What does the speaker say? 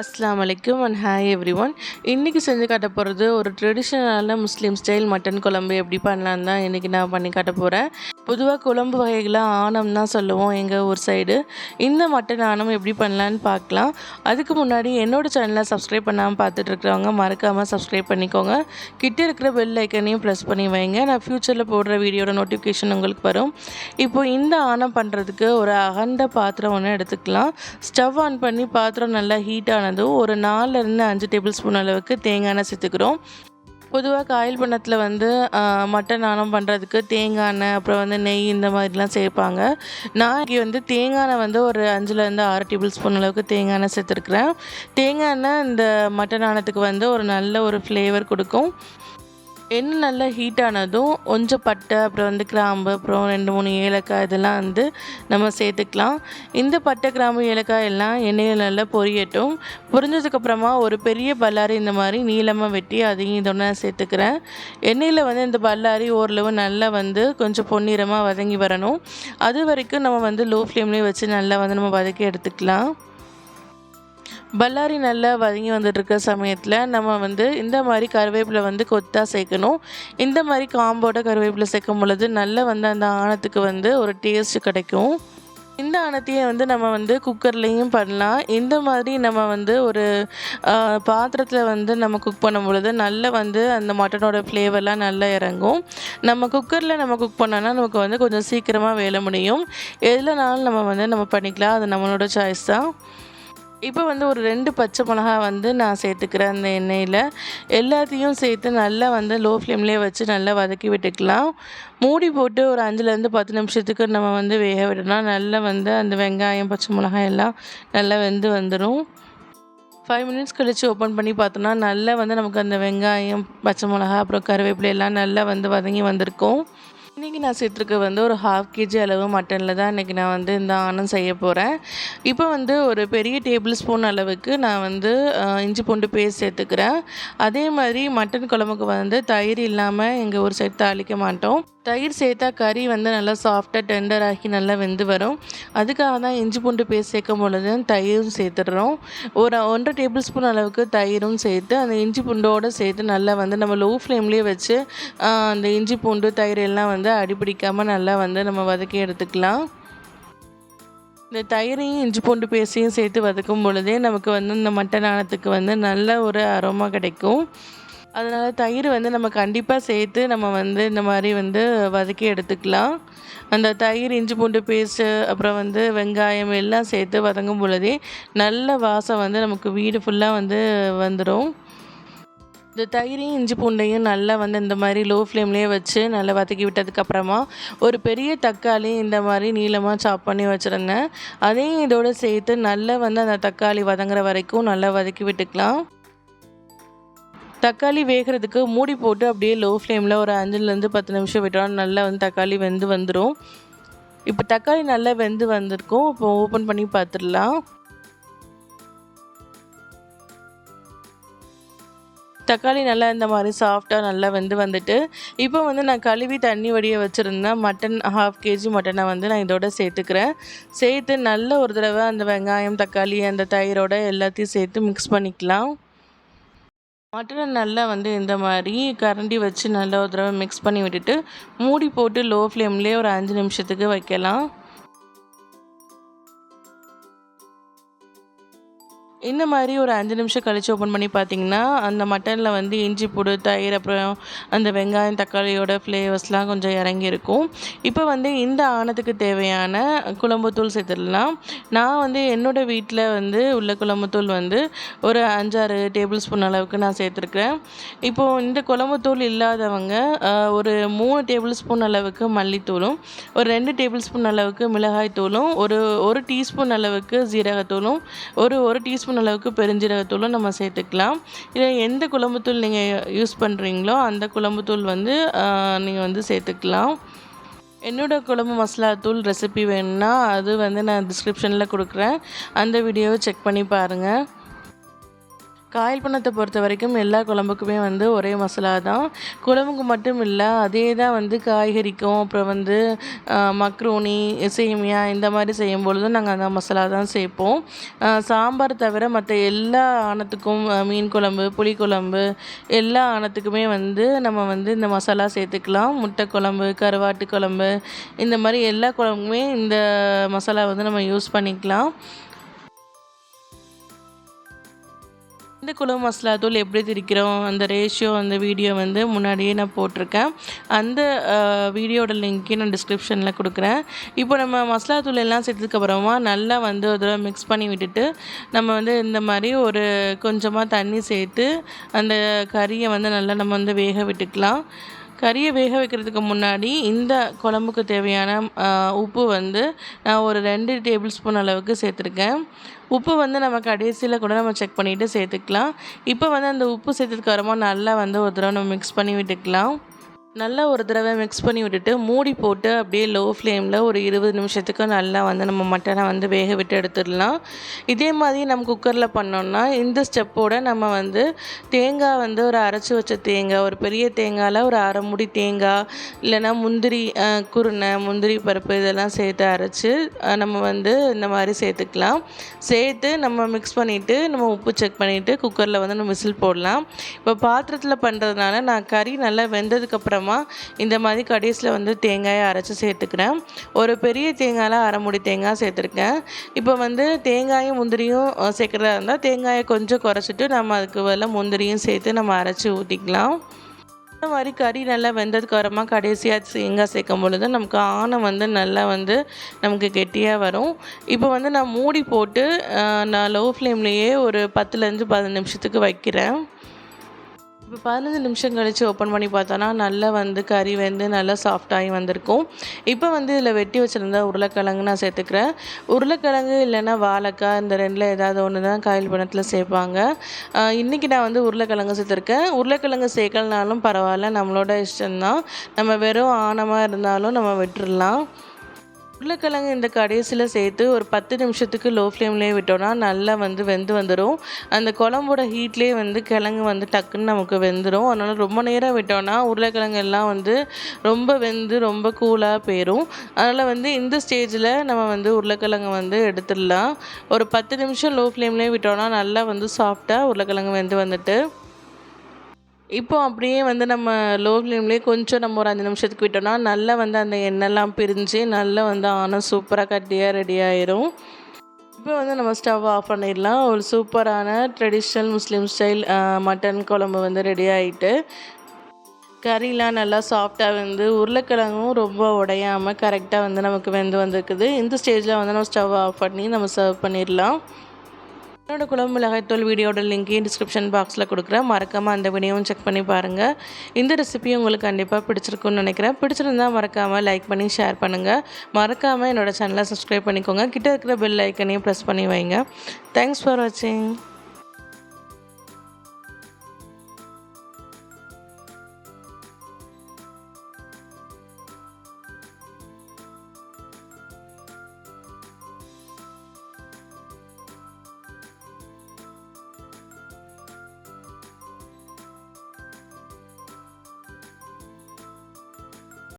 அஸ்லாம் அலைக்கும் and hi every one இன்றைக்கி செஞ்சு காட்ட போகிறது ஒரு ட்ரெடிஷ்னலான முஸ்லீம் ஸ்டைல் மட்டன் குழம்பு எப்படி பண்ணலான்னு தான் இன்றைக்கி நான் பண்ணி காட்ட போகிறேன் பொதுவாக குழம்பு வகைகளை ஆணம் தான் சொல்லுவோம் எங்கள் ஊர் சைடு இந்த மட்டன் ஆணம் எப்படி பண்ணலான்னு பார்க்கலாம் அதுக்கு முன்னாடி என்னோடய சேனலை சப்ஸ்கிரைப் பண்ணாமல் பார்த்துட்டு இருக்கிறவங்க மறக்காமல் சப்ஸ்கிரைப் பண்ணிக்கோங்க. கிட்டே இருக்கிற பெல் ஐக்கனையும் ப்ரெஸ் பண்ணி வைங்க. நான் ஃப்யூச்சரில் போடுற வீடியோட நோட்டிஃபிகேஷன் உங்களுக்கு வரும். இப்போ இந்த ஆணம் பண்ணுறதுக்கு ஒரு அகண்ட பாத்திரம் ஒன்று எடுத்துக்கலாம். ஸ்டவ் ஆன் பண்ணி பாத்திரம் நல்லா ஹீட் ஆனதும் ஒரு நாலுலேருந்து அஞ்சு டேபிள் ஸ்பூன் அளவுக்கு தேங்காய் எண்ணெய் சேர்த்துக்கிறோம். பொதுவாக காயில் பண்ணத்தில் வந்து மட்டன் ஆனம் பண்ணுறதுக்கு தேங்காய் எண்ணெய் அப்புறம் வந்து நெய் இந்த மாதிரிலாம் சேர்ப்பாங்க. நான் இங்கே வந்து தேங்காய் எண்ணெய் வந்து ஒரு அஞ்சுலேருந்து ஆறு டேபிள் ஸ்பூன் அளவுக்கு தேங்காய் எண்ணெய் சேர்த்துருக்குறேன். தேங்காய் எண்ணெய் இந்த மட்டன் ஆனத்துக்கு வந்து ஒரு நல்ல ஒரு ஃப்ளேவர் கொடுக்கும். எண்ணெய் நல்லா ஹீட் ஆனதும் கொஞ்சம் பட்டை அப்புறம் வந்து கிராம்பு அப்புறம் ரெண்டு மூணு ஏலக்காய் இதெல்லாம் வந்து நம்ம சேர்த்துக்கலாம். இந்த பட்டை கிராம்பு ஏலக்காய் எல்லாம் எண்ணெயில் நல்லா பொரியட்டும். பொரிஞ்சதுக்கப்புறமா ஒரு பெரிய பல்லாரி இந்த மாதிரி நீளமாக வெட்டி அதையும் இதோட நான் சேர்த்துக்கிறேன். எண்ணெயில் வந்து இந்த பல்லாரி ஓரளவு நல்லா வந்து கொஞ்சம் பொன்னிறமாக வதங்கி வரணும். அது வரைக்கும் நம்ம வந்து லோ ஃப்ளேம்லேயே வச்சு நல்லா வந்து நம்ம வதக்கி எடுத்துக்கலாம். பல்லாரி நல்லா வதங்கி வந்துட்டுருக்க சமயத்தில் நம்ம வந்து இந்த மாதிரி கருவேப்பிலை வந்து கொத்தாக சேர்க்கணும். இந்த மாதிரி காம்போட கருவேப்பிலை சேர்க்கும் பொழுது நல்லா வந்து அந்த ஆணத்துக்கு வந்து ஒரு டேஸ்ட் கிடைக்கும். இந்த ஆணத்தையே வந்து நம்ம வந்து குக்கர்லேயும் பண்ணலாம். இந்த மாதிரி நம்ம வந்து ஒரு பாத்திரத்தில் வந்து நம்ம குக் பண்ணும் பொழுது நல்லா வந்து அந்த மட்டனோட ஃப்ளேவர்லாம் நல்லா இறங்கும். நம்ம குக்கரில் நம்ம குக் பண்ணோன்னா நமக்கு வந்து கொஞ்சம் சீக்கிரமாக வேலை முடியும். எதுலனாலும் நம்ம வந்து நம்ம பண்ணிக்கலாம். அது நம்மளோட சாய்ஸ் தான். இப்போ வந்து ஒரு ரெண்டு பச்சை மிளகா வந்து நான் சேர்த்துக்கிறேன் அந்த எண்ணெயில். எல்லாத்தையும் சேர்த்து நல்லா வந்து லோ ஃப்ளேம்லேயே வச்சு நல்லா வதக்கி விட்டுக்கலாம். மூடி போட்டு ஒரு அஞ்சுலேருந்து பத்து நிமிஷத்துக்கு நம்ம வந்து வேக விடணும். நல்லா வந்து அந்த வெங்காயம் பச்சை மிளகாய் எல்லாம் நல்லா வெந்து வந்துடும் ஃபைவ் மினிட்ஸ் கழித்து ஓப்பன் பண்ணி பார்த்தோன்னா நல்லா வந்து நமக்கு அந்த வெங்காயம் பச்சை மிளகா அப்புறம் கருவேப்பிலை எல்லாம் நல்லா வந்து வதங்கி வந்திருக்கும். இன்றைக்கி நான் சேர்த்துருக்க வந்து ஒரு ஹாஃப் கேஜி அளவு மட்டனில் தான் இன்றைக்கி நான் வந்து இந்த ஆனம் செய்ய போகிறேன் இப்போ வந்து ஒரு பெரிய டேபிள் ஸ்பூன் அளவுக்கு நான் வந்து இஞ்சி பூண்டு பேஸ்ட் சேர்த்துக்கிறேன். அதே மாதிரி மட்டன் குழம்புக்கு வந்து தயிர் இல்லாமல் எங்கள் ஒரு சைடு தாளிக்க மாட்டோம். தயிர் சேர்த்தா கறி வந்து நல்லா சாஃப்டாக டெண்டர் ஆகி நல்லா வெந்து வரும். அதுக்காக தான் இஞ்சி பூண்டு பேஸ்ட் சேர்க்கும் பொழுது தயிரும் சேர்த்துடுறோம். ஒரு ஒன்றரை டேபிள் ஸ்பூன் அளவுக்கு தயிரும் சேர்த்து அந்த இஞ்சி பூண்டோடு சேர்த்து நல்லா வந்து நம்ம லோ ஃப்ளேம்லேயே வச்சு அந்த இஞ்சி பூண்டு தயிர் எல்லாம் வந்து அடிப்பிடிக்காமல் நல்லா வந்து நம்ம வதக்கி எடுத்துக்கலாம். இந்த தயிரையும் இஞ்சி பூண்டு பேஸ்டையும் சேர்த்து வதக்கும் பொழுதே நமக்கு வந்து இந்த மட்டன் ஆனத்துக்கு வந்து நல்ல ஒரு அரோமா கிடைக்கும். அதனால் தயிர் வந்து நம்ம கண்டிப்பாக சேர்த்து நம்ம வந்து இந்த மாதிரி வந்து வதக்கி எடுத்துக்கலாம். அந்த தயிர் இஞ்சி பூண்டு பேஸ்ட்டு அப்புறம் வந்து வெங்காயம் எல்லாம் சேர்த்து வதங்கும் பொழுதே நல்ல வாசம் வந்து நமக்கு வீடு ஃபுல்லாக வந்து வந்துடும் இந்த தயிரையும் இஞ்சி பூண்டையும் நல்லா வந்து இந்த மாதிரி லோ ஃப்ளேம்லேயே வச்சு நல்லா வதக்கி விட்டதுக்கப்புறமா ஒரு பெரிய தக்காளி இந்த மாதிரி நீளமாக சாப் பண்ணி வச்சுருந்தேன். அதையும் இதோடு சேர்த்து நல்லா வந்து அந்த தக்காளி வதங்குற வரைக்கும் நல்லா வதக்கி விட்டுக்கலாம். தக்காளி வேகிறதுக்கு மூடி போட்டு அப்படியே லோ ஃப்ளேமில் ஒரு அஞ்சுலேருந்து பத்து நிமிஷம் விட்டோம் நல்லா வந்து தக்காளி வெந்து வந்துடும் இப்போ தக்காளி நல்லா வெந்து வந்திருக்கும். இப்போ ஓப்பன் பண்ணி பார்த்துடலாம் தக்காளி நல்லா இந்த மாதிரி சாஃப்டாக நல்லா வெந்து வந்துட்டு இப்போ வந்து நான் கழுவி தண்ணி வடிய வச்சுருந்தேன். மட்டன் ஹாஃப் கேஜி மட்டனை வந்து நான் இதோட சேர்த்துக்கிறேன். சேர்த்து நல்ல ஒரு தடவை அந்த வெங்காயம் தக்காளி அந்த தயிரோட எல்லாத்தையும் சேர்த்து மிக்ஸ் பண்ணிக்கலாம். மட்டனை நல்லா வந்து இந்த மாதிரி கரண்டி வச்சு நல்லா ஒரு தடவை மிக்ஸ் பண்ணி விட்டுட்டு மூடி போட்டு லோ ஃப்ளேம்லேயே ஒரு அஞ்சு நிமிஷத்துக்கு வைக்கலாம். இந்த மாதிரி ஒரு அஞ்சு நிமிஷம் கழித்து ஓப்பன் பண்ணி பார்த்தீங்கன்னா அந்த மட்டனில் வந்து இஞ்சி பூடு தயிர் அப்புறம் அந்த வெங்காயம் தக்காளியோட ஃப்ளேவர்ஸ்லாம் கொஞ்சம் இறங்கியிருக்கும். இப்போ வந்து இந்த ஆணத்துக்கு தேவையான குழம்புத்தூள் சேர்த்துடலாம். நான் வந்து என்னோடய வீட்டில் வந்து உள்ள குழம்புத்தூள் வந்து ஒரு அஞ்சாறு டேபிள் ஸ்பூன் அளவுக்கு நான் சேர்த்துருக்கேன் இப்போது இந்த குழம்புத்தூள் இல்லாதவங்க ஒரு மூணு டேபிள் ஸ்பூன் அளவுக்கு மல்லித்தூளும் ஒரு ரெண்டு டேபிள் ஸ்பூன் அளவுக்கு மிளகாய் தூளும் ஒரு ஒரு டீஸ்பூன் அளவுக்கு ஜீரகத்தூளும் ஒரு ஒரு டீஸ்பூன் அளவுக்கு பெருஞ்சீரகத்தூளும் நம்ம சேர்த்துக்கலாம் இல்லை எந்த குழம்புத்தூள் நீங்கள் யூஸ் பண்ணுறீங்களோ அந்த குழம்புத்தூள் வந்து நீங்கள் வந்து சேர்த்துக்கலாம் என்னோட குழம்பு மசாலா தூள் ரெசிபி வேணும்னா அது வந்து நான் டிஸ்கிரிப்ஷனில் கொடுக்குறேன் அந்த வீடியோவை செக் பண்ணி பாருங்கள் காயல் பண்ணத்தை பொறுத்த வரைக்கும் எல்லா குழம்புக்குமே வந்து ஒரே மசாலா தான். குழம்புக்கு மட்டும் இல்லை அதே தான் வந்து காய்கறிக்கும் அப்புறம் வந்து மக்ரூனி சேமியா இந்த மாதிரி செய்யும் பொழுதும் நாங்கள் அந்த மசாலா தான் சேர்ப்போம் சாம்பார் தவிர மற்ற எல்லா ஆணத்துக்கும் மீன் குழம்பு புளிக்குழம்பு எல்லா ஆணத்துக்குமே வந்து நம்ம வந்து இந்த மசாலா சேர்த்துக்கலாம் முட்டை குழம்பு கருவாட்டு குழம்பு இந்த மாதிரி எல்லா குழம்புக்குமே இந்த மசாலா வந்து நம்ம யூஸ் பண்ணிக்கலாம். இந்த குழம்பு மசாலா தூள் எப்படி திரிக்கிறோம் அந்த ரேஷியோ அந்த வீடியோ வந்து முன்னாடியே நான் போட்டிருக்கேன். அந்த வீடியோட லிங்க்கே நான் டிஸ்கிரிப்ஷனில் கொடுக்குறேன். இப்போ நம்ம மசாலா தூள் எல்லாம் சேர்த்ததுக்கப்புறமா நல்லா வந்து ஒரு தடவை மிக்ஸ் பண்ணி விட்டுட்டு நம்ம வந்து இந்த மாதிரி ஒரு கொஞ்சமாக தண்ணி சேர்த்து அந்த கறியை வந்து நல்லா நம்ம வந்து வேக விட்டுக்கலாம். கறியை வேக வைக்கிறதுக்கு முன்னாடி இந்த குழம்புக்கு தேவையான உப்பு வந்து நான் ஒரு ரெண்டு டேபிள் ஸ்பூன் அளவுக்கு சேர்த்துருக்கேன். உப்பு வந்து நம்ம கடைசியில் கூட நம்ம செக் பண்ணிவிட்டு சேர்த்துக்கலாம். இப்போ வந்து அந்த உப்பு சேர்த்ததுக்கு அப்புறமா நல்லா வந்து ஒரு தடவை நம்ம மிக்ஸ் பண்ணி விட்டுக்கலாம். நல்லா ஒரு தடவை மிக்ஸ் பண்ணி விட்டுட்டு மூடி போட்டு அப்படியே லோ ஃப்ளேமில் ஒரு இருபது நிமிஷத்துக்கு நல்லா வந்து நம்ம மட்டனை வந்து வேக விட்டு எடுத்துடலாம். இதே மாதிரி நம்ம குக்கரில் பண்ணோம்னா இந்த ஸ்டெப்போடு நம்ம வந்து தேங்காய் வந்து ஒரு அரைச்சி வச்ச தேங்காய் ஒரு பெரிய தேங்காயில் ஒரு அரை முடி தேங்காய் இல்லைன்னா முந்திரி குருணை முந்திரி பருப்பு இதெல்லாம் சேர்த்து அரைச்சி நம்ம வந்து இந்த மாதிரி சேர்த்துக்கலாம். சேர்த்து நம்ம மிக்ஸ் பண்ணிவிட்டு நம்ம உப்பு செக் பண்ணிவிட்டு குக்கரில் வந்து நம்ம விசில் போடலாம். இப்போ பாத்திரத்தில் பண்ணுறதுனால நான் கறி நல்லா வெந்ததுக்கப்புறம் அப்புறமா இந்த மாதிரி கடைசியில் வந்து தேங்காயை அரைச்சி சேர்த்துக்கிறேன். ஒரு பெரிய தேங்காயில் அரை முடி தேங்காய் சேர்த்துருக்கேன். இப்போ வந்து தேங்காயும் முந்திரியும் சேர்க்குறதா இருந்தால் தேங்காயை கொஞ்சம் குறைச்சிட்டு நம்ம அதுக்கு பதில் முந்திரியும் சேர்த்து நம்ம அரைச்சி ஊற்றிக்கலாம் இந்த மாதிரி கறி நல்லா வெந்ததுக்கு அப்புறமா கடைசியாக தேங்காய் சேர்க்கும் பொழுது நமக்கு ஆணை வந்து நல்லா வந்து நமக்கு கெட்டியாக வரும். இப்போ வந்து நான் மூடி போட்டு நான் லோ ஃப்ளேம்லேயே ஒரு பத்துலேருந்து பதினஞ்சு நிமிஷத்துக்கு வைக்கிறேன். இப்போ பதினஞ்சு நிமிஷம் கழித்து ஓப்பன் பண்ணி பார்த்தோன்னா நல்லா வந்து கறி வந்து நல்லா சாஃப்டாகி வந்திருக்கும். இப்போ வந்து இதில் வெட்டி வச்சுருந்தா உருளைக்கிழங்கு நான் சேர்த்துக்கிறேன். உருளைக்கிழங்கு இல்லைன்னா வாழைக்காய் இந்த ரெண்டில் ஏதாவது ஒன்று தான் காயில் பணத்தில் சேர்ப்பாங்க இன்றைக்கி நான் வந்து உருளைக்கிழங்கு சேர்த்துருக்கேன். உருளைக்கிழங்கு சேர்க்கலனாலும் பரவாயில்ல நம்மளோட இஷ்டம்தான். நம்ம வெறும் ஆணமாக இருந்தாலும் நம்ம விட்டுடலாம் உருளைக்கிழங்கு இந்த கடைசியில் சேர்த்து ஒரு பத்து நிமிஷத்துக்கு லோ ஃப்ளேம்லேயே விட்டோன்னா நல்லா வந்து வெந்து வந்துடும் அந்த குழம்போட ஹீட்லேயே வந்து கிழங்கு வந்து டக்குன்னு நமக்கு வெந்துடும் அதனால் ரொம்ப நேரம் விட்டோன்னா உருளைக்கிழங்கு எல்லாம் வந்து ரொம்ப வெந்து ரொம்ப கூலாக போயிடும் அதனால் வந்து இந்த ஸ்டேஜில் நம்ம வந்து உருளைக்கிழங்கு வந்து எடுத்துடலாம். ஒரு பத்து நிமிஷம் லோ ஃப்ளேம்லேயே விட்டோன்னா நல்லா வந்து சாஃப்டாக உருளைக்கிழங்கு வெந்து வந்துட்டு இப்போ அப்படியே வந்து நம்ம லோ ஃப்ளேம்லேயே கொஞ்சம் நம்ம ஒரு அஞ்சு நிமிஷத்துக்கு விட்டோம்னா நல்லா வந்து அந்த எண்ணெய்லாம் பிரிஞ்சு நல்லா வந்து ஆனால் சூப்பராக கட்டியாக ரெடி ஆயிரும். இப்போ வந்து நம்ம ஸ்டவ் ஆஃப் பண்ணிடலாம். ஒரு சூப்பரான ட்ரெடிஷ்னல் முஸ்லீம் ஸ்டைல் மட்டன் குழம்பு வந்து ரெடி ஆகிட்டு கறிலாம் நல்லா சாஃப்டாக வந்து உருளைக்கிழங்கும் ரொம்ப உடையாமல் கரெக்டாக வந்து நமக்கு வெந்து வந்திருக்குது. இந்த ஸ்டேஜில் வந்து நம்ம ஸ்டவ் ஆஃப் பண்ணி நம்ம சர்வ் பண்ணிடலாம். என்னோட குழம்பு மிளகாய்த்தூள் வீடியோட லிங்க்கையும் டிஸ்கிரிப்ஷன் பாக்ஸில் கொடுக்குறேன். மறக்காமல் அந்த வீடியோவும் செக் பண்ணி பாருங்கள் இந்த ரெசிபியும் உங்களுக்கு கண்டிப்பாக பிடிச்சிருக்குன்னு நினைக்கிறேன். பிடிச்சிருந்தால் மறக்காமல் லைக் பண்ணி ஷேர் பண்ணுங்கள் மறக்காமல் என்னோடய சேனலை சப்ஸ்கிரைப் பண்ணிக்கோங்க. கிட்ட இருக்கிற பெல் ஐக்கனையும் ப்ரெஸ் பண்ணி வைங்க. தேங்க்ஸ் ஃபார் வாட்சிங்